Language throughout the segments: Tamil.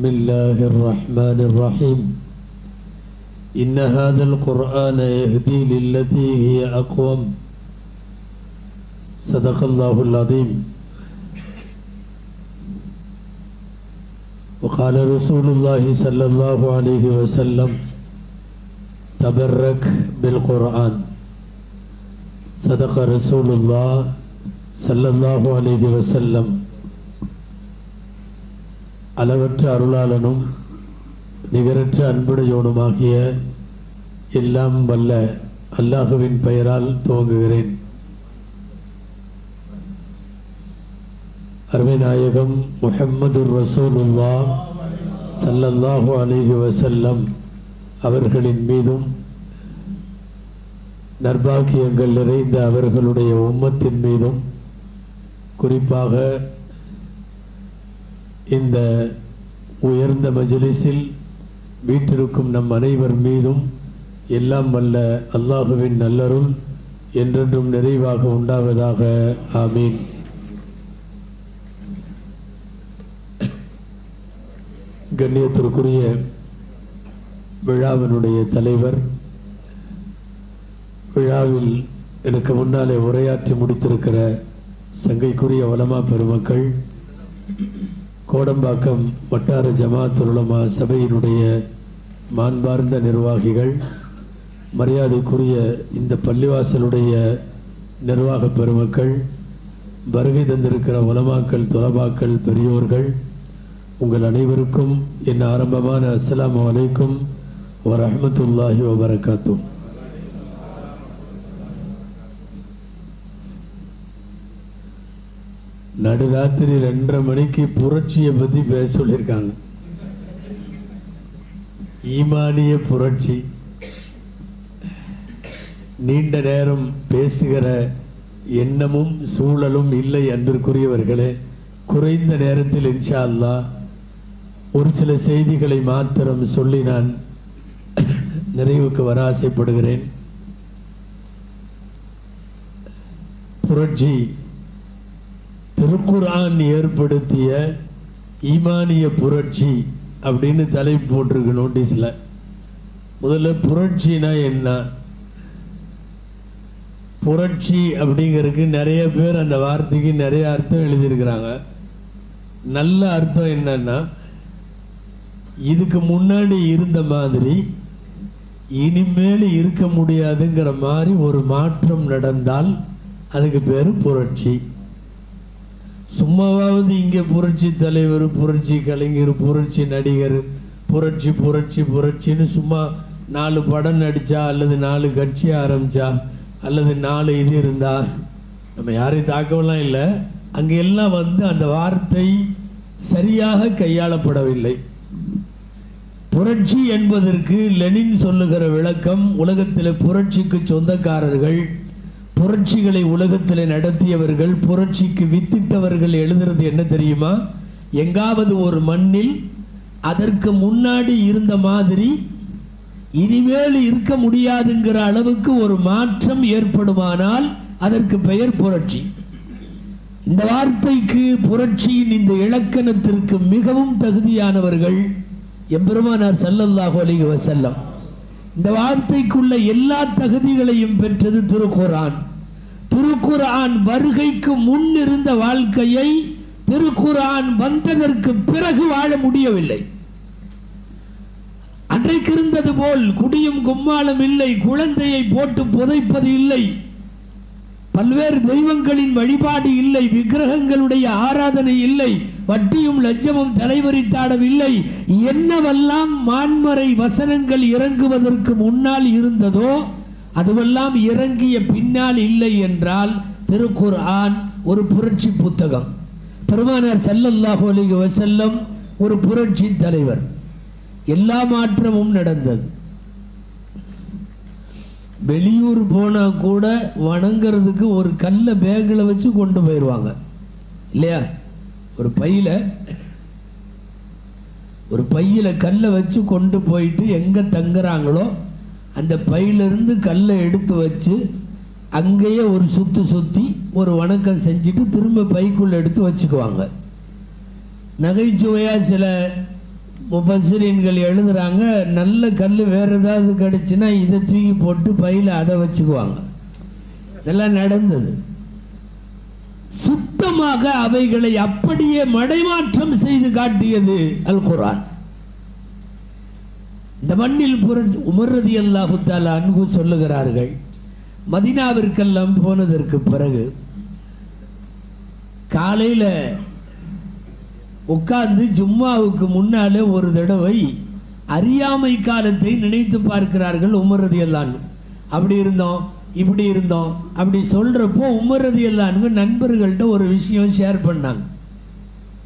بسم الله الرحمن الرحيم إن هذا القرآن يهدي للتي هي أقوم صدق الله العظيم وقال رسول الله صلى الله عليه وسلم تبرك بالقرآن صدق رسول الله صلى الله عليه وسلم அளவற்ற அருளாளனும் நிகரற்ற அன்புடையோனுமாகிய எல்லாம் வல்ல அல்லாஹுவின் பெயரால் துவங்குகிறேன். அருமைநாயகம் முஹம்மது ரசூலுல்லா சல்லல்லாஹு அலிஹி வசல்லம் அவர்களின் மீதும் நர்பாக்கியங்கள் நிறைந்த அவர்களுடைய உம்மத்தின் மீதும் குறிப்பாக இந்த உயர்ந்த மஜலிஸில் வீற்றிருக்கும் நம் அனைவர் மீதும் எல்லாம் வல்ல அல்லாஹுவின் நல்லருள் என்றென்றும் நிறைவாக உண்டாவதாக. ஆமீன். கண்ணியத்திற்குரிய விழாவினுடைய தலைவர் விழாவில் எனக்கு முன்னாலே உரையாற்றி முடித்திருக்கிற சங்கைக்குரிய வளமா பெருமக்கள் கோடம்பாக்கம் வட்டார ஜமாத்துலமா உலமா சபையினுடைய மாண்பார்ந்த நிர்வாகிகள் மரியாதைக்குரிய இந்த பள்ளிவாசலுடைய நிர்வாக பெருமக்கள் வருகை தந்திருக்கிற உலமாக்கள் துலபாக்கள் பெரியோர்கள் உங்கள் அனைவருக்கும் என் ஆரம்பமான அஸ்ஸலாமு அலைக்கும் வரஹமத்துல்லாஹி வபரகாத்தும் நடுராத்திரி ரெண்டரை மணிக்கு புரட்சியை பத்தி பேச சொல்லியிருக்காங்க ஈமானிய புரட்சி. நீண்ட நேரம் பேசுகிற எண்ணமும் சூழலும் இல்லை அன்பிற்குரியவர்களே. குறைந்த நேரத்தில் இன்ஷா ஒரு சில செய்திகளை மாத்திரம் சொல்லி நான் நிறைவுக்கு வர ஆசைப்படுகிறேன். புரட்சி திருக்குர்ஆன் ஏற்படுத்திய ஈமானிய புரட்சி அப்படின்னு தலைப்பு போட்டிருக்கு நோட்டீஸில் முதல்ல புரட்சினா என்ன? புரட்சி அப்படிங்கிறதுக்கு நிறைய பேர் அந்த வார்த்தைக்கு நிறைய அர்த்தம் எழுதியிருக்கிறாங்க. நல்ல அர்த்தம் என்னன்னா இதுக்கு முன்னாடி இருந்த மாதிரி இனிமேல் இருக்க முடியாதுங்கிற மாதிரி ஒரு மாற்றம் நடந்தால் அதுக்கு பேர் புரட்சி. சும்மாவாவது இங்கே புரட்சி தலைவர் புரட்சி கலைஞர் புரட்சி நடிகர் புரட்சி புரட்சி புரட்சின்னு சும்மா நாலு படம் நடித்தா அல்லது நாலு கட்சி ஆரம்பிச்சா அல்லது நாலு இது இருந்தா நம்ம யாரையும் தாக்கவெல்லாம் இல்லை. அங்கே எல்லாம் வந்து அந்த வார்த்தை சரியாக கையாளப்படவில்லை. புரட்சி என்பதற்கு லெனின் சொல்லுகிற விளக்கம் உலகத்தில் புரட்சிக்கு சொந்தக்காரர்கள் புரட்சிகளை உலகத்தில் நடத்தியவர்கள் புரட்சிக்கு வித்திட்டவர்கள் எழுதுறது என்ன தெரியுமா? எங்காவது ஒரு மண்ணில் அதற்கு முன்னாடி இருந்த மாதிரி இனிமேல் இருக்க முடியாதுங்கிற அளவுக்கு ஒரு மாற்றம் ஏற்படுமானால் அதற்கு பெயர் புரட்சி. இந்த வார்த்தைக்கு புரட்சியின் இந்த இலக்கணத்திற்கு மிகவும் தகுதியானவர்கள் எம்பெருமானார் ஸல்லல்லாஹு அலைஹி வஸல்லம். இந்த வார்த்தைக்குள்ள எல்லா தகுதிகளையும் பெற்றது திருக்குர்ஆன். திருக்குர்ஆன் வருகைக்கு முன் இருந்த வாழ்க்கையை திருக்குர்ஆன் வந்ததற்கு பிறகு வாழ முடியவில்லை. அன்றைக்கு இருந்தது போல் குடியும் கும்மாளம் இல்லை குழந்தையை போட்டு புதைப்பது இல்லை. பல்வேறு தெய்வங்களின் வழிபாடு இல்லை விக்கிரகங்களுடைய ஆராதனை இல்லை வட்டியும் லட்சமும் தலைவரித்தாடவில்லை என்னவெல்லாம் மான்மறை வசனங்கள் இறங்குவதற்கு முன்னால் இருந்ததோ அதுவெல்லாம் இறங்கிய பின்னால் இல்லை என்றால் திருக்குர்ஆன் ஒரு புரட்சி புத்தகம். பெருமானார் ஸல்லல்லாஹு அலைஹி ஒரு புரட்சி தலைவர். எல்லா மாற்றமும் நடந்தது. வெளியூர் போனா கூட வணங்குறதுக்கு ஒரு கல்லை பேக்கில் வச்சு கொண்டு போயிடுவாங்க இல்லையா? ஒரு பையில ஒரு பையில கல்லை வச்சு கொண்டு போயிட்டு எங்க தங்குறாங்களோ அந்த பையிலிருந்து கல்லை எடுத்து வச்சு அங்கேயே ஒரு சுத்து சுத்தி ஒரு வணக்கம் செஞ்சுட்டு திரும்ப பைக்குள்ள எடுத்து வச்சுக்குவாங்க. நகைச்சுவையா சில முபசிரியன்கள் எழுதுறாங்க நல்ல கல் வேற ஏதாவது கிடைச்சுன்னா இதை தூக்கி போட்டு பையில அதை வச்சுக்குவாங்க. இதெல்லாம் நடந்தது. சுத்தமாக அவைகளை அப்படியே மடைமாற்றம் செய்து காட்டியது அல் குரான் இந்த மண்ணில் புரட்சி உமர்றது அல்லாஹு அன்பு சொல்லுகிறார்கள் மதினாவிற்கெல்லாம் போனதற்கு பிறகு காலையில் உட்கார்ந்து ஜும்மாவுக்கு முன்னாலே ஒரு தடவை அறியாமை காலத்தை நினைத்து பார்க்கிறார்கள் உமர்றது எல்லாம் அப்படி இருந்தோம் இப்படி இருந்தோம் அப்படி சொல்றப்போ உமர்றது எல்லாம் நண்பர்கள்ட்ட ஒரு விஷயம் ஷேர் பண்ணாங்க.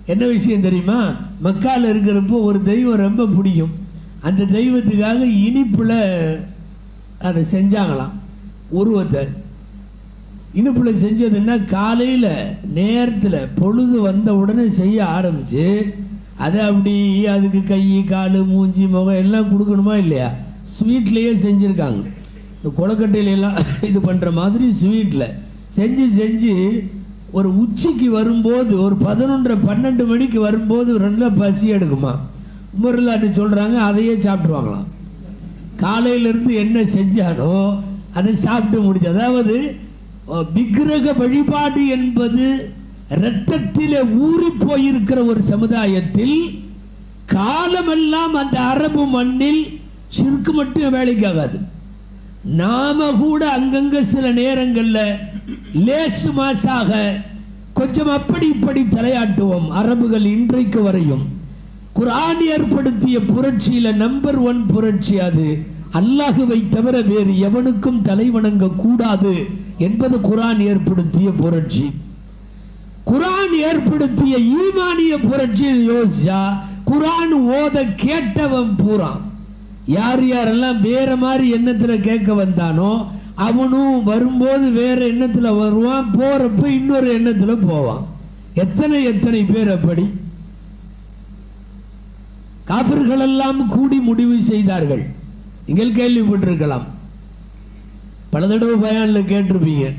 என்ன விஷயம் தெரியுமா? மக்கால இருக்கிறப்போ ஒரு தெய்வம் ரொம்ப பிடிக்கும். அந்த தெய்வத்துக்காக இனிப்புல அதை செஞ்சாங்களாம். உருவத்தை இனிப்புல செஞ்சதுன்னா காலையில நேரத்தில் பொழுது வந்த உடனே செய்ய ஆரம்பிச்சு அதை அப்படி அதுக்கு கை கால் மூஞ்சி முகம் எல்லாம் கொடுக்கணுமா இல்லையா? ஸ்வீட்லேயே செஞ்சுருக்காங்க. இந்த கொலக்கட்டையில எல்லாம் இது பண்ணுற மாதிரி ஸ்வீட்டில் செஞ்சு செஞ்சு ஒரு உச்சிக்கு வரும்போது ஒரு பதினொன்றரை பன்னெண்டு மணிக்கு வரும்போது நல்லா பசி எடுக்குமா? உமர்லாட்டு சொல்றாங்க அதையே சாப்பிடுவாங்களாம். காலையிலிருந்து என்ன செஞ்சானோ அதை சாப்பிட்டு முடிச்சு அதாவது விக்கிரக வழிபாடு என்பது இரத்தத்திலே ஊறி போயிருக்கிற ஒரு சமுதாயத்தில் காலமெல்லாம் அந்த அரபு மண்ணில் சிறுக்கு மட்டும் வேலைக்கு ஆகாது நாம கூட அங்கங்க சில நேரங்களில் லேசு மாசாக கொஞ்சம் அப்படி இப்படி தலையாட்டுவோம் அரபுகள் இன்றைக்கு வரையும். குரான் ஏற்படுத்திய புரட்சியில நம்பர் ஒன் புரட்சி அது. அல்லாஹுவை தவிர வேறு எவனுக்கும் தலை வணங்க கூடாது என்பது குரான் ஏற்படுத்திய புரட்சி. குரான் ஏற்படுத்திய ஈமானிய புரட்சி யோசிச்சா குரான் ஓத கேட்டவன் பூரான் யார் யாரெல்லாம் வேற மாதிரி எண்ணத்துல கேட்க வந்தானோ அவனும் வரும்போது வேற எண்ணத்துல வருவான் போறப்ப இன்னொரு எண்ணத்துல போவான். எத்தனை எத்தனை பேர் அப்படி? காபிர்கள் எல்லாம் கூடி முடிவு செய்தார்கள். நீங்கள் கேள்விப்பட்டிருக்கலாம். பல தடவை பயானில் கேட்டிருப்பீங்க.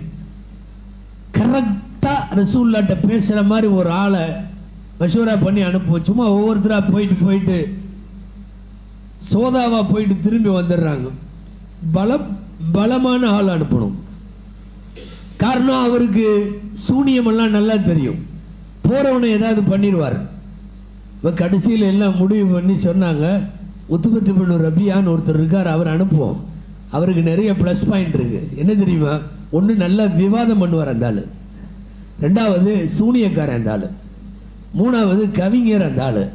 கரெக்டா ரசூல்லாட்ட பேசுற மாதிரி ஒரு ஆளை மஷூரா பண்ணி அனுப்புவோம். சும்மா ஒவ்வொருத்தரா போயிட்டு போயிட்டு சோதாவா போயிட்டு திரும்பி வந்துடுறாங்க. பலம் பலமான ஆள் அனுப்பணும். காரணம் அவருக்கு சூனியம் எல்லாம் நல்லா தெரியும். போறவனை ஏதாவது பண்ணிடுவார். இப்போ கடைசியில் எல்லாம் முடிவு பண்ணி சொன்னாங்க உத்துபத்தி பண்ணு ரபியான்னு ஒருத்தர் இருக்கார் அவர் அனுப்புவோம். அவருக்கு நிறைய ப்ளஸ் பாயிண்ட் இருக்கு. என்ன தெரியுமா? ஒன்று நல்லா விவாதம் பண்ணுவார் அந்த ரெண்டாவது சூனியக்காரன் அந்த மூணாவது கவிஞர் அந்த ஆள்.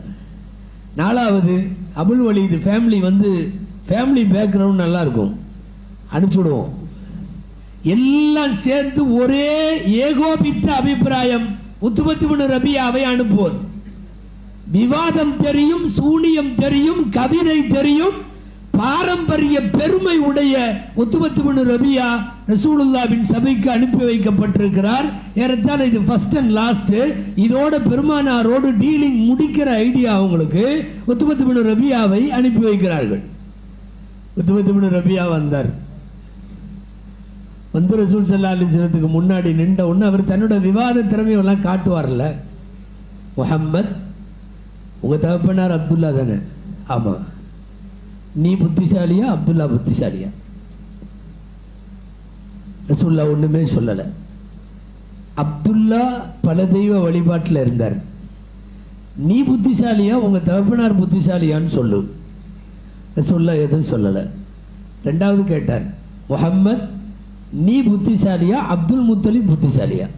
நாலாவது அபுல் வலீது ஃபேமிலி வந்து ஃபேமிலி பேக்ரவுண்ட் நல்லா இருக்கும். அனுப்பிச்சுடுவோம் எல்லாம் சேர்ந்து ஒரே ஏகோபித்த அபிப்பிராயம் உத்துபத்தி ரபியாவை அனுப்புவோம் விவாதம் தெரியும் சூனியம் தெரியும் கவிதை தெரியும் பாரம்பரிய பெருமை உடைய உத்துபத்து ரபியா ரசூலுல்லாவின் சபைக்கு அனுப்பி வைக்கப்பட்டிருக்கிறார். ஏறத்தால் இது ஃபர்ஸ்ட் அண்ட் லாஸ்ட் இதோட பெருமானாரோடு டீலிங் முடிக்கிற ஐடியா அவங்களுக்கு. உத்துபத்து ரபியாவை அனுப்பி வைக்கிறார்கள். உத்துபத்து ரபியா வந்தார். வந்து ரசூல் சல்லா அலிஸ்லத்துக்கு முன்னாடி நின்ற ஒன்று அவர் தன்னோட விவாத திறமையெல்லாம் காட்டுவார்ல. முகம்மத் உங்கள் தகப்பனார் அப்துல்லா தானே? ஆமாம் நீ புத்திசாலியா அப்துல்லா புத்திசாலியா? ரசூல்லா ஒன்றுமே சொல்லலை. அப்துல்லா பல தெய்வ வழிபாட்டில் இருந்தார். நீ புத்திசாலியா உங்கள் தகப்பனார் புத்திசாலியான்னு சொல்லு. ரசூல்லா எதுவும் சொல்லலை. ரெண்டாவது கேட்டார் முகம்மத் நீ புத்திசாலியா அப்துல் முத்தலி புத்திசாலியா?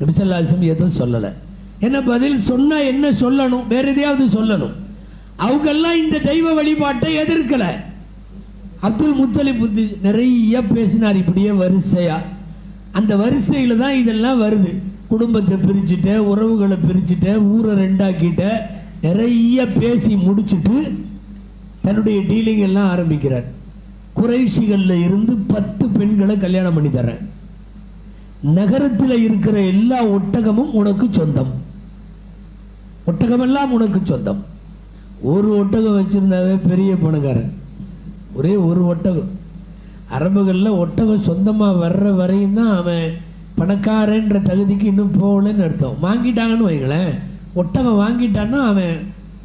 நபிசல்லாசம் எதுவும் சொல்லலை. என்ன பதில் சொன்னா என்ன சொல்லணும்? வேற எதையாவது சொல்லணும். அவங்கெல்லாம் இந்த தெய்வ வழிபாட்டை எதிர்க்கல. அப்துல் முத்தலிப் புத்தி நிறைய பேசினார் இப்படியே வரிசையா. அந்த வரிசையில தான் இதெல்லாம் வருது. குடும்பத்தை பிரிச்சுட்ட உறவுகளை பிரிச்சுட்ட ஊரை ரெண்டாக்கிட்ட நிறைய பேசி முடிச்சுட்டு தன்னுடைய டீலிங் எல்லாம் ஆரம்பிக்கிறார். குறைசிகளில் இருந்து பத்து பெண்களை கல்யாணம் பண்ணி தரேன் நகரத்தில் இருக்கிற எல்லா ஒட்டகமும் உனக்கு சொந்தம். ஒட்டகமெல்லாம் உனக்கு சொந்தம். ஒரு ஒட்டகம் வச்சுருந்தாவே பெரிய பணக்காரன். ஒரே ஒரு ஒட்டகம். அரபுகளில் ஒட்டகம் சொந்தமாக வர்ற வரையும் தான் அவன் பணக்காரன்ற தகுதிக்கு இன்னும் போகலன்னு அர்த்தம். வாங்கிட்டாங்கன்னு வைங்களேன். ஒட்டகம் வாங்கிட்டான்னா அவன்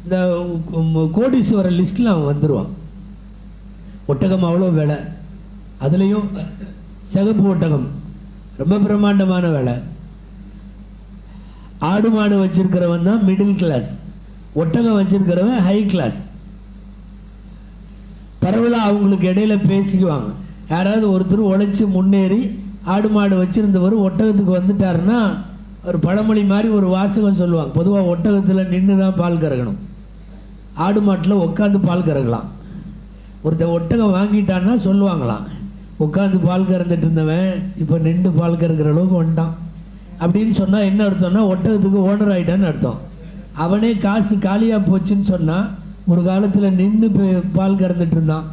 இந்த உம், கோடீஸ்வர லிஸ்ட்டில் அவன் வந்துடுவான் ஒட்டகம் அவ்வளோ வேலை. அதுலேயும் சிகப்பு ஒட்டகம். ரொம்ப பிரம்மாண்டமான வேலை. ஆடு மாடு வச்சிருக்கிறவன் தான் மிடில் கிளாஸ் ஒட்டகம் வச்சிருக்கிறவன் ஹை கிளாஸ் பரவலாக அவங்களுக்கு இடையில பேசிக்குவாங்க. யாராவது ஒருத்தர் உழைச்சி முன்னேறி ஆடு மாடு வச்சிருந்தவர் ஒட்டகத்துக்கு வந்துட்டாருன்னா ஒரு பழமொழி மாதிரி ஒரு வாசகம் சொல்லுவாங்க. பொதுவாக ஒட்டகத்தில் நின்று தான் பால் கறக்கணும். ஆடு மாட்டில் உட்காந்து பால் கறக்கலாம். ஒருத்தன் ஒட்டகம் வாங்கிட்டான்னா சொல்லுவாங்களாம். உட்காந்து பால் கறந்துட்டு இருந்தவன் இப்போ நின்று பால் கறக்கிற அளவுக்கு வந்துட்டான். அப்படின்னு சொன்னால் என்ன அர்த்தம்னா ஒட்டகத்துக்கு ஓனர் ஆயிட்டான்னு அர்த்தம். அவனே காசு காலியாக போச்சுன்னு சொன்னால் ஒரு காலத்தில் நின்று பால் கறந்துட்டு இருந்தான்.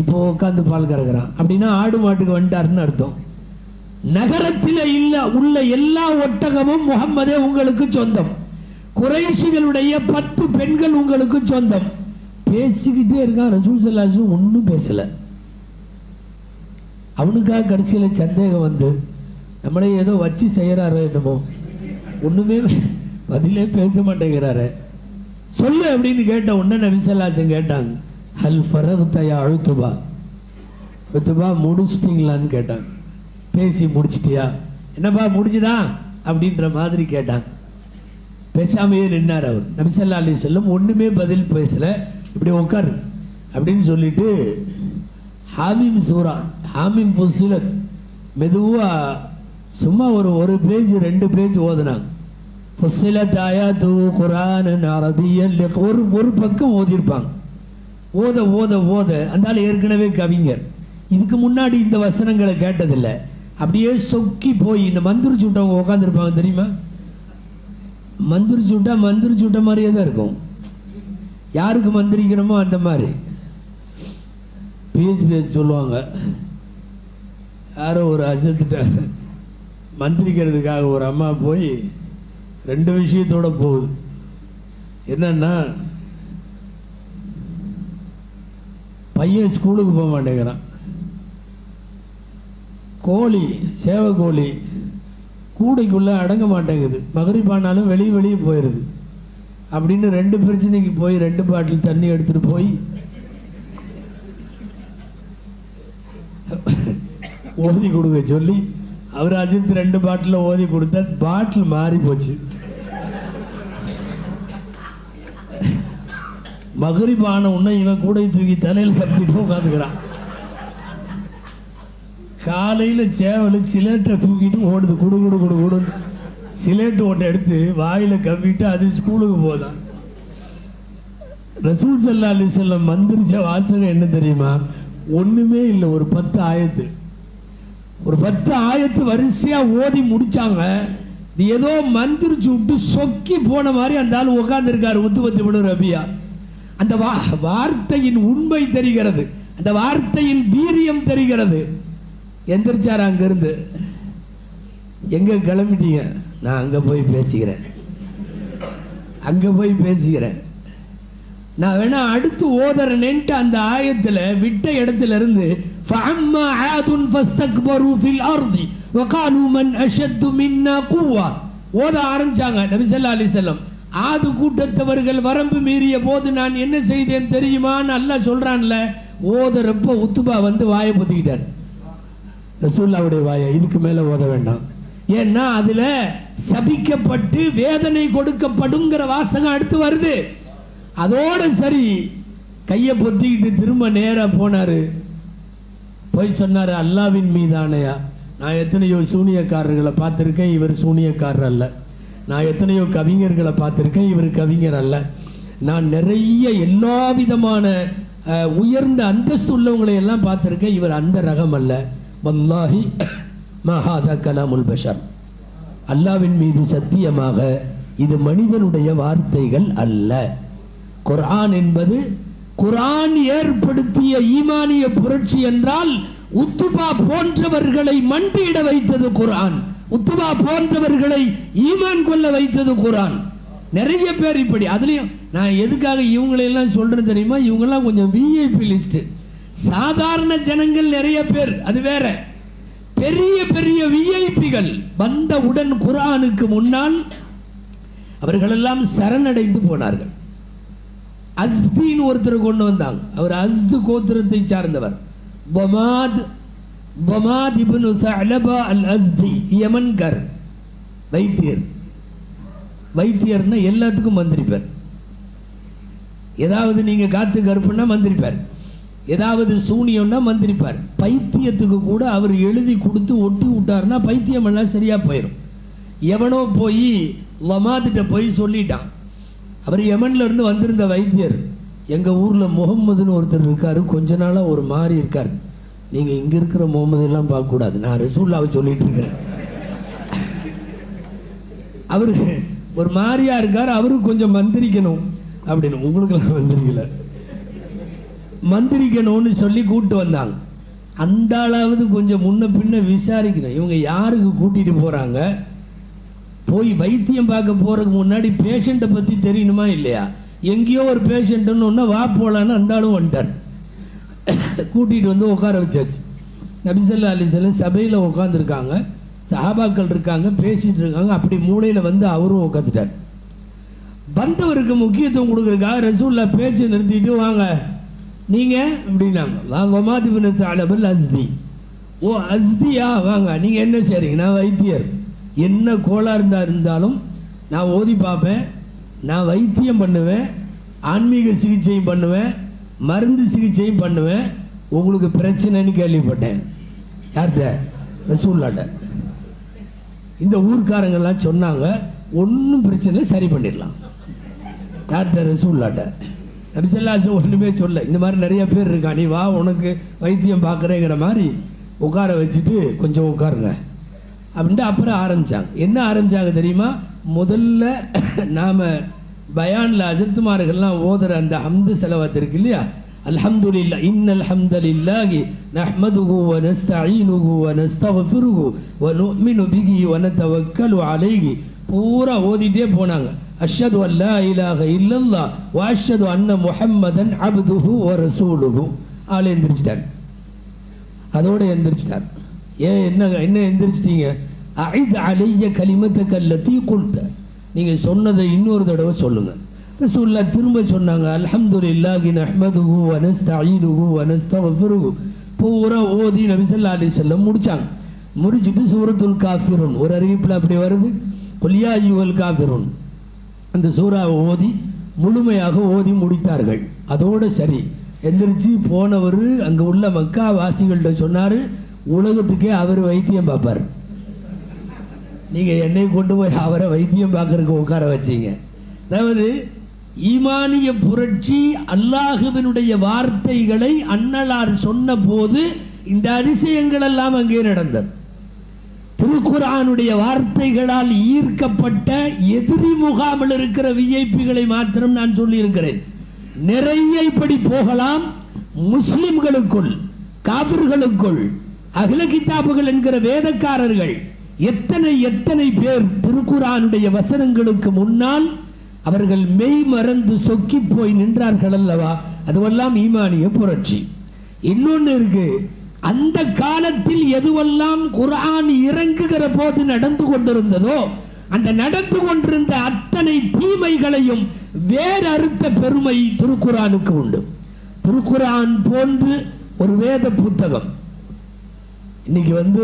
இப்போ உட்காந்து பால் கறக்குறான். அப்படின்னா ஆடு மாட்டுக்கு வந்துட்டாருன்னு அர்த்தம். நகரத்தில் இல்ல உள்ள எல்லா ஒட்டகமும் முகம்மதே உங்களுக்கு சொந்தம். குறைஷிகளுடைய பத்து பெண்கள் உங்களுக்கு சொந்தம். பேசிக்கிட்டே இருக்கான் ரசூல் சல்லாசும் ஒன்றும் பேசலை. அவனுக்காக கடைசியில் சந்தேகம் வந்து நம்மளே ஏதோ வச்சு செய்கிறாரு என்னமோ. ஒன்றுமே பதிலே பேச மாட்டேங்கிறாரு. சொல்லு அப்படின்னு கேட்ட உடனே நபிசல்லாசன் கேட்டாங்க. ஹல் ஃபரகுத்தயா அழுத்துபா அழுத்துபா முடிச்சிட்டிங்களான்னு கேட்டாங்க. பேசி முடிச்சிட்டியா? என்னப்பா முடிஞ்சுதா? அப்படின்ற மாதிரி கேட்டாங்க. பேசாமையே நின்னார் அவர். நபிசல்லா அலி செல்லம் ஒன்றுமே பதில் பேசலை. இப்படி உட்காரு அப்படின்னு சொல்லிட்டு ஹாமிம் சூரா ஹாமிம் ஃபுசிலத் மெதுவாக சும்மா ஒரு ஒரு பேஜ் ரெண்டு பேஜ் ஓதுனாங்க. ஃபுசிலத் ஆயாத்து குரான் அரபியன் ஒரு ஒரு பக்கம் ஓதிருப்பாங்க. ஓத ஓத ஓத. அந்த ஏற்கனவே கவிஞர். இதுக்கு முன்னாடி இந்த வசனங்களை கேட்டதில்லை. அப்படியே சொக்கி போய் இந்த மந்திரிச்சு விட்டவங்க உட்காந்துருப்பாங்க தெரியுமா? மந்திரிச்சு விட்டா மந்திரிச்சு விட்ட மாதிரியே தான் இருக்கும். யாருக்கு மந்திரிக்கிறோமோ அந்த மாதிரி. பிஹெச்பி சொல்லுவாங்க. யாரோ ஒரு அசத்துட்டாங்க மந்திரிக்கிறதுக்காக ஒரு அம்மா போய் ரெண்டு விஷயத்தோட போகுது. என்னன்னா பையன் ஸ்கூலுக்கு போக மாட்டேங்கிறான். கோழி சேவை கோழி கூடைக்குள்ள அடங்க மாட்டேங்குது. மகரிப்பானாலும் வெளியே வெளியே போயிடுது அப்படின்னு ரெண்டு பிரச்சனைக்கு போய் ரெண்டு பாட்டில் தண்ணி எடுத்துட்டு போய் ஓதி கொடுக்க சொல்லி அவர் அஜித் ரெண்டு பாட்டில் ஓதி கொடுத்தா பாட்டில் மாறி போச்சு. மகரிப் ஆன உடனே இவன் கூட தூக்கி தலையில் தப்பிட்டு உட்காந்துக்கிறான் காலையில் சேவல் சிலேட்டை தூக்கிட்டு ஓடுது குடு குடு குடு குடு. சிலேட்டு ஒன்றை எடுத்து வாயில கவ்விட்டு அது ஸ்கூலுக்கு போதான். ரசூல் சல்லா அலி செல்லம் மந்திரிச்ச வாசகம் என்ன தெரியுமா? ஒண்ணுமே இல்லை ஒரு பத்து ஆயத்து. ஒரு பத்து ஆயத்து வரிசையா ஓதி முடிச்சாங்க. நீ ஏதோ மந்திரிச்சு விட்டு சொக்கி போன மாதிரி அந்த ஆள் உட்காந்துருக்காரு உத்துபத்தி மனு ரபியா. அந்த வா- வார்த்தையின் உண்மை தெரிகிறது. அந்த வார்த்தையின் வீரியம் தெரிகிறது. எந்திரிச்சார் அங்கிருந்து. எங்க கிளம்பிட்டீங்க? நான் அங்க போய் பேசிக்கிறேன். அங்க போய் பேசிக்கிறேன். நான் வேணா அடுத்து ஓதறேன்ட்டு அந்த ஆயத்துல விட்ட இடத்துல இருந்து فَأَمَّا عَادٌ فَاسْتَكْبَرُوا فِي الْأَرْضِ وَقَالُوا مَنْ أَشَدُّ مِنَّا قُوَّةً ஓத ஆரம்பிச்சாங்க நபி ஸல்லல்லாஹு அலைஹி வஸல்லம் ஆது கூட்டத்தவர்கள் வரம்பு மீறிய போது நான் என்ன செய்தேன் தெரியுமான்னு அல்லாஹ் சொல்றான்ல ஓதுறப்ப உத்துபா வந்து வாயை பொத்திக்கிட்டார் ரசூல்லாவுடைய வாயை இதுக்கு மேல ஓத வேண்டாம் ஏன்னா அதுல சபிக்கப்பட்டு வேதனை கொடுக்கப்படுங்கிற வாசகம் அடுத்து வருது அதோட சரி கையை பொத்திக்கிட்டு திரும்ப நேரா போனாரு போய் சொன்னார் அல்லாவின் மீதானையா? நான் எத்தனையோ சூனியக்காரர்களை பார்த்துருக்கேன் இவர் சூனியக்காரர் அல்ல. நான் எத்தனையோ கவிஞர்களை பார்த்துருக்கேன் இவர் கவிஞர் அல்ல. நான் நிறைய எல்லா விதமான உயர்ந்த அந்தஸ்து உள்ளவங்களை எல்லாம் பார்த்துருக்கேன் இவர் அந்த ரகம் அல்ல. வல்லாஹி மகாதா கலாமுல் பஷர். அல்லாவின் மீது சத்தியமாக இது மனிதனுடைய வார்த்தைகள் அல்ல. குர்ஆன் என்பது குரான் ஏற்படுத்திய ஈமானிய புரட்சி என்றால் உத்துபா போன்றவர்களை மண்டியிட வைத்தது குரான். உத்துபா போன்றவர்களை ஈமான் கொள்ள வைத்தது குரான். நிறைய பேர் இப்படி. அதுலயும் நான் எதுக்காக இவங்களெல்லாம் சொல்றேன் தெரியுமா? இவங்கெல்லாம் கொஞ்சம் விஐபி லிஸ்ட் சாதாரண ஜனங்கள் நிறைய பேர். அது வேற. பெரிய பெரிய விஐபிகள் வந்தவுடன் குரானுக்கு முன்னால் அவர்களெல்லாம் சரணடைந்து போனார்கள். அஸ்தின்னு ஒருத்தர் கொண்டு வந்தாங்க. அவர் அஸ்து கோத்திரத்தை சார்ந்தவர். பமாத் பமாத் இப்னு சஅலபா அல் அஸ்தி யமன்கர். வைத்தியர். வைத்தியர்னா எல்லாத்துக்கும் மந்திரிப்பார் ஏதாவது நீங்க காத்து கருப்புன்னா மந்திரிப்பார் ஏதாவது சூனியம்னா மந்திரிப்பார் பைத்தியத்துக்கு கூட அவர் எழுதி கொடுத்து ஒட்டி விட்டாருன்னா பைத்தியம் எல்லாம் சரியா போயிடும் எவனோ போய் லமாத்திட்ட போய் சொல்லிட்டான். அவர் யமன்லேருந்து வந்திருந்த வைத்தியர். எங்கள் ஊரில் முகம்மதுன்னு ஒருத்தர் இருக்கார். கொஞ்ச நாளாக ஒரு மாதிரி இருக்கார். நீங்கள் இங்கே இருக்கிற முகமது எல்லாம் பார்க்கக்கூடாது. நான் ரசூல்லாவை சொல்லிட்டு இருக்கிறேன். அவரு ஒரு மாதிரியா இருக்கார். அவரும் கொஞ்சம் மந்திரிக்கணும். அப்படின்னு உங்களுக்கெல்லாம் மந்திரிக்கல. மந்திரிக்கணும்னு சொல்லி கூப்பிட்டு வந்தாங்க. அந்த அளவுக்கு கொஞ்சம் முன்ன பின்ன விசாரிக்கணும். இவங்க யாருக்கு கூட்டிட்டு போறாங்க? போய் வைத்தியம் பார்க்க போறதுக்கு முன்னாடி பேஷண்ட்டை பத்தி தெரியணுமா இல்லையா? எங்கேயோ ஒரு பேஷண்ட்னு ஒன்று வா போலான்னு அந்த வந்துட்டார். கூட்டிகிட்டு வந்து உட்கார வச்சாச்சு. நபிசல்லா அலிசல்லம் சபையில் உட்காந்துருக்காங்க சஹாபாக்கள் இருக்காங்க பேசிகிட்டு இருக்காங்க. அப்படி மூலையில் வந்து அவரும் உட்காந்துட்டார் வந்தவருக்கு முக்கியத்துவம் கொடுக்குறக்காக ரசூல்லா பேச்சு நிறுத்திட்டு வாங்க நீங்கள் அப்படின்னாங்க. வாங்க ஒமாதிபின் அலபல் அஸ்தி. ஓ அஸ்தியா? வாங்க நீங்கள் என்ன செய்றீங்க? நான் வைத்தியர். என்ன கோளாறு இருந்தால் இருந்தாலும் நான் ஓதி பார்ப்பேன் நான் வைத்தியம் பண்ணுவேன் ஆன்மீக சிகிச்சையும் பண்ணுவேன் மருந்து சிகிச்சையும் பண்ணுவேன். உங்களுக்கு பிரச்சனைன்னு கேள்விப்பட்டேன். யார்கிட்ட? ரசூல்லாட்ட. இந்த ஊர்க்காரங்கெல்லாம் சொன்னாங்க ஒன்றும் பிரச்சனை இல்லை, சரி பண்ணிடலாம். யார்கிட்ட? ரசூல்லாட்ட. நபிசல்லாசம் ஒன்றுமே சொல்ல இந்த மாதிரி நிறைய பேர் இருக்கா நீ வா உனக்கு வைத்தியம் பார்க்குறேங்கிற மாதிரி உட்கார வச்சுட்டு கொஞ்சம் உட்காருங்க. அப்படின்ட்டு அப்புறம் ஆரம்பித்தாங்க என்ன ஆரம்பித்தாங்க தெரியுமா? முதல்ல நாம் பயானில் அஜத்துமார்கள்லாம் ஓதுற அந்த ஹம்து செலவத் இருக்கு இல்லையா? அல்ஹம்துலில்லா இன்னல் ஹம்தலில்லாஹி நஹ்மதுஹு வ நஸ்தஈனுஹு வ நஸ்தக்ஃபிருஹு வ நுஅ்மினு பிஹி வ நதவக்கலு அலைஹி. பூரா ஓதிட்டே போனாங்க. அஷ்ஹது அல்லா இலாஹ இல்லல்லாஹ் வ அஷ்ஹது அன்ன முஹம்மதன் அப்துஹு வ ரசூலுஹு. ஆளே எந்திரிச்சிட்டார். அதோடு எந்திரிச்சிட்டார். ஏன் என்ன என்ன எந்திரிச்சிட்டீங்க? அஐத் அலைய கலிமத்தக்க தீ குல்த. நீங்கள் சொன்னதை இன்னொரு தடவை சொல்லுங்க. ரசூல்லா திரும்ப சொன்னாங்க அல்ஹம்துலில்லாஹி நஹ்மதுஹு வ நஸ்தஈனுஹு வ நஸ்தக்ஃபிருஹு பூரா ஓதி நபி ஸல்லல்லாஹு அலைஹி வஸல்லம் முடிச்சாங்க. முடிச்சுட்டு சூரத்துல் காஃபிரூன் ஒரு அறிவிப்பில் அப்படி வருது. கொல்லியா யுவல் காஃபிரூன். அந்த சூறாவை ஓதி முழுமையாக ஓதி முடித்தார்கள். அதோடு சரி. எந்திரிச்சு போனவர் அங்கே உள்ள மக்கா வாசிகள்கிட்ட சொன்னார் உலகத்துக்கே அவர் வைத்தியம் பார்ப்பார். நீங்க என்னை கொண்டு போய் அவரை வைத்தியம் பார்க்கறதுக்கு உட்கார வச்சீங்க. அதாவது ஈமானிய புரட்சி அல்லாஹுவினுடைய வார்த்தைகளை அன்னலார் சொன்ன போது இந்த அதிசயங்கள் எல்லாம் அங்கே நடந்தது. திருக்குரானுடைய வார்த்தைகளால் ஈர்க்கப்பட்ட எதிரி முகாமில் இருக்கிற விஐபிகளை மாத்திரம் நான் சொல்லியிருக்கிறேன். நிறைய இப்படி போகலாம். முஸ்லிம்களுக்குள் காபிர்களுக்குள் அகில கிதாபுகள் என்கிற வேதக்காரர்கள் எத்தனை எத்தனை பேர் திருக்குறானுடைய வசனங்களுக்கு முன்னால் அவர்கள் மெய் மறந்து சொக்கி போய் நின்றார்கள் அல்லவா? அதுவெல்லாம் ஈமானிய புரட்சி. இன்னொன்று இருக்கு அந்த காலத்தில் எதுவெல்லாம் குரான் இறங்குகிற போது நடந்து கொண்டிருந்ததோ அந்த நடந்து கொண்டிருந்த அத்தனை தீமைகளையும் வேறறுத்த பெருமை திருக்குறானுக்கு உண்டு. திருக்குறான் போன்று ஒரு வேத புத்தகம். இன்னைக்கு வந்து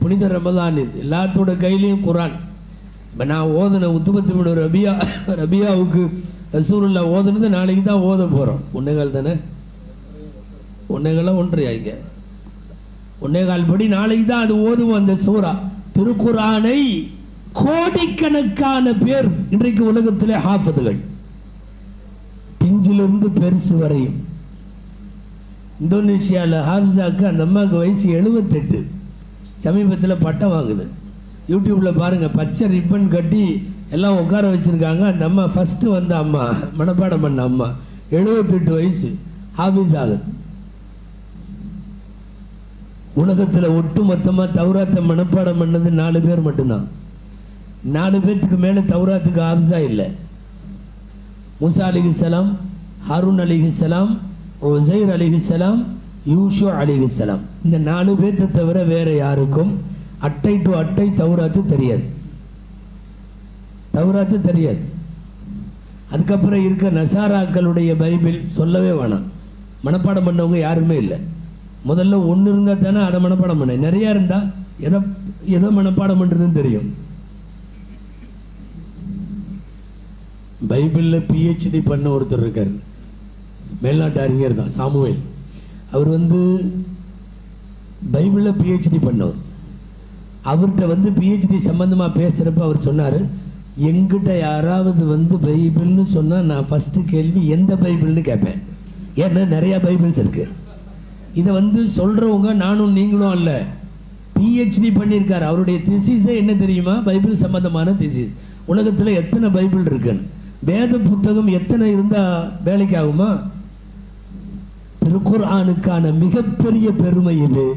புனித ரமதான் இது எல்லாத்தோட கையிலையும் குரான். இப்போ நான் ஓதுன உத்துபத்து ரபியா ரபியாவுக்கு ரசூலுல்லா ஓதுனது நாளைக்கு தான் ஓத போகிறோம் ஒன்னேகால் தானே? ஒன்னேகால ஒன்றையா இங்க ஒன்னேகால் படி நாளைக்கு தான் அது ஓதுவோம் அந்த சூரா திருக்குரானை கோடிக்கணக்கான பேர் இன்றைக்கு உலகத்திலே ஹாஃபதுகள். பிஞ்சிலிருந்து பெருசு வரையும். இந்தோனேஷியாவில் ஹாஃபிஸாக்கு அந்த அம்மாவுக்கு வயசு எழுபத்தெட்டு சமீபத்தில் பட்டம் வாங்குது. யூடியூப்பில் பாருங்கள் பச்சை ரிப்பன் கட்டி எல்லாம் உட்கார வச்சுருக்காங்க. அந்த அம்மா ஃபஸ்ட்டு வந்த அம்மா மனப்பாடம் பண்ண அம்மா. எழுபத்தெட்டு வயசு ஹாஃபிஸ் ஆகுது. உலகத்தில் ஒட்டு மொத்தமாக தௌராத்தை மனப்பாடம் பண்ணது நாலு பேர் மட்டும்தான். நாலு பேர்த்துக்கு மேலே தௌராத்துக்கு ஹாஃபிஸா இல்லை. முசா அலிஹிஸ்ஸலாம் ஹாரூன் அலிஹிஸ்ஸலாம் ஒசைர் அலிஹிஸ்ஸலாம் யூஷு அலிஹிஸ்ஸலாம் இந்த நாலு பேர்த்தை தவிர வேற யாருக்கும் அட்டை டு அட்டை தௌராத்து தெரியாது. தௌராத்து தெரியாது. அதுக்கப்புறம் இருக்க நசாராக்களுடைய பைபிள் சொல்லவே வேணாம். மனப்பாடம் பண்ணவங்க யாருமே இல்லை. முதல்ல ஒன்று இருந்தால் தானே அதை மனப்பாடம் பண்ண. நிறையா இருந்தால் எதை எதை மனப்பாடம் பண்ணுறதுன்னு தெரியும். பைபிளில் பிஹெச்டி பண்ண ஒருத்தர் இருக்கார். மேல்நாட்டு அறிஞர் தான் சாமுவேல். அவர் வந்து பைபிளில் பிஹெச்டி பண்ணவர். அவர்கிட்ட வந்து பிஹெச்டி சம்பந்தமாக பேசுகிறப்ப அவர் சொன்னார் எங்கிட்ட யாராவது வந்து பைபிள்னு சொன்னால் நான் ஃபஸ்ட்டு கேள்வி எந்த பைபிள்னு கேட்பேன். ஏன்னா நிறையா பைபிள்ஸ் இருக்குது இதை வந்து சொல்கிறவங்க நானும் நீங்களும் அல்ல. பிஹெச்டி பண்ணியிருக்கார். அவருடைய திசிஸே என்ன தெரியுமா? பைபிள் சம்பந்தமான திசிஸ் உலகத்தில் எத்தனை பைபிள் இருக்குன்னு. வேத புத்தகம் எத்தனை இருந்தால் வேலைக்கு ஆகுமா? திருக்குர்ஆனுக்கான மிகப்பெரிய பெருமை இது.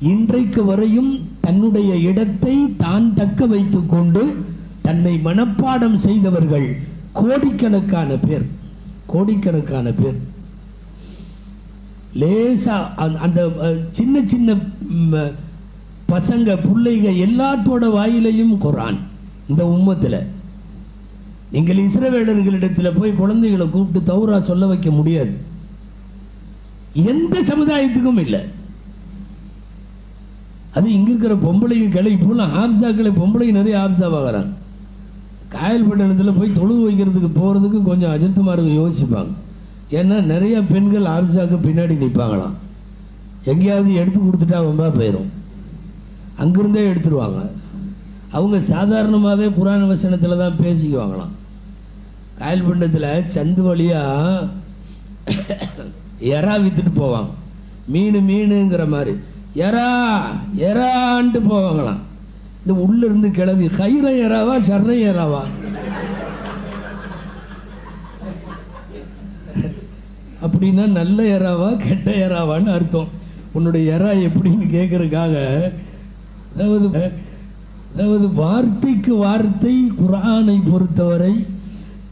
இன்றைக்கு வரையும் தன்னுடைய இடத்தை தான் தக்க வைத்துக் கொண்டு தன்னை மனப்பாடம் செய்தவர்கள் கோடிக்கணக்கான பேர் கோடிக்கணக்கான பேர். லேசா அந்த- அந்த சின்ன சின்ன பசங்க பிள்ளைங்க எல்லாத்தோட வாயிலையும் குரான் இந்த உம்மத்துல. நீங்கள் இஸ்ரவேலர்களிடத்தில் போய் குழந்தைகளை கூப்பிட்டு தௌரா சொல்ல வைக்க முடியாது. எந்த சமுதாயத்துக்கும் இல்லை. அது இங்க இருக்கிற பொம்பளைங்க கிளை இப்போலாம் ஆப்சாக்களை பொம்பளைங்க நிறைய ஆப்சாவாகிறாங்க. காயல் பட்டணத்தில் போய் தொழுவு வைக்கிறதுக்கு போகிறதுக்கு கொஞ்சம் அஜித்துமாருக்கு யோசிப்பாங்க. ஏன்னா நிறைய பெண்கள் ஆப்சாக்கு பின்னாடி நிற்பாங்களாம் எங்கேயாவது எடுத்து கொடுத்துட்டா வம்பா போயிடும் அங்கிருந்தே எடுத்துருவாங்க. அவங்க சாதாரணமாகவே புராண வசனத்தில் தான் பேசிக்குவாங்களாம். காயல் பண்டத்தில் சந்து வழியாக எறா வித்துட்டு போவாங்க. மீன் மீனுங்கிற மாதிரி. எறா எறான்ட்டு போவாங்களாம். இந்த உள்ள இருந்து கிளவி கயிற எறாவா சரணை எறாவா? அப்படின்னா நல்ல எறாவா கெட்ட எறாவான்னு அர்த்தம். உன்னுடைய எறா எப்படின்னு கேட்கறதுக்காக அதாவது அதாவது வார்த்தைக்கு வார்த்தை குரானை பொறுத்தவரை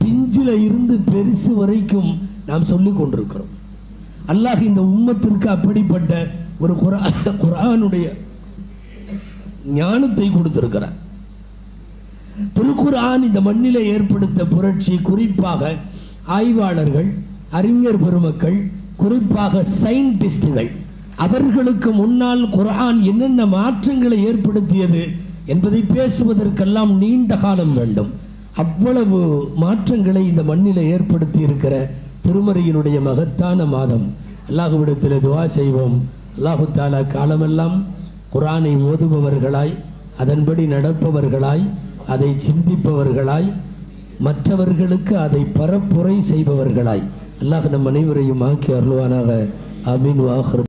பிஞ்சில இருந்து பெருசு வரைக்கும் நாம் சொல்லிக் கொண்டிருக்கிறோம். அல்லாஹ் இந்த உம்மத்திற்கு அப்படிப்பட்ட ஒரு குரா குரானுடைய ஞானத்தை கொடுத்திருக்கிறார். திருக்குரான் இந்த மண்ணிலே ஏற்படுத்த புரட்சி குறிப்பாக ஆய்வாளர்கள் அறிஞர் பெருமக்கள் குறிப்பாக சயின்டிஸ்டுகள் அவர்களுக்கு முன்னால் குரான் என்னென்ன மாற்றங்களை ஏற்படுத்தியது என்பதை பேசுவதற்கெல்லாம் நீண்ட காலம் வேண்டும். அவ்வளவு மாற்றங்களை இந்த மண்ணிலே ஏற்படுத்தி இருக்கிற திருமறையினுடைய மகத்தான மாதம். அல்லாஹுவிடத்தில் துவா செய்வோம். அல்லாஹு தாலா காலமெல்லாம் குரானை ஓதுபவர்களாய் அதன்படி நடப்பவர்களாய் அதை சிந்திப்பவர்களாய் மற்றவர்களுக்கு அதை பரப்புரை செய்பவர்களாய். அல்லாஹ் நம் அனைவரையும் ஆக்கி அருள்வானாக. அமீன் வாஹர்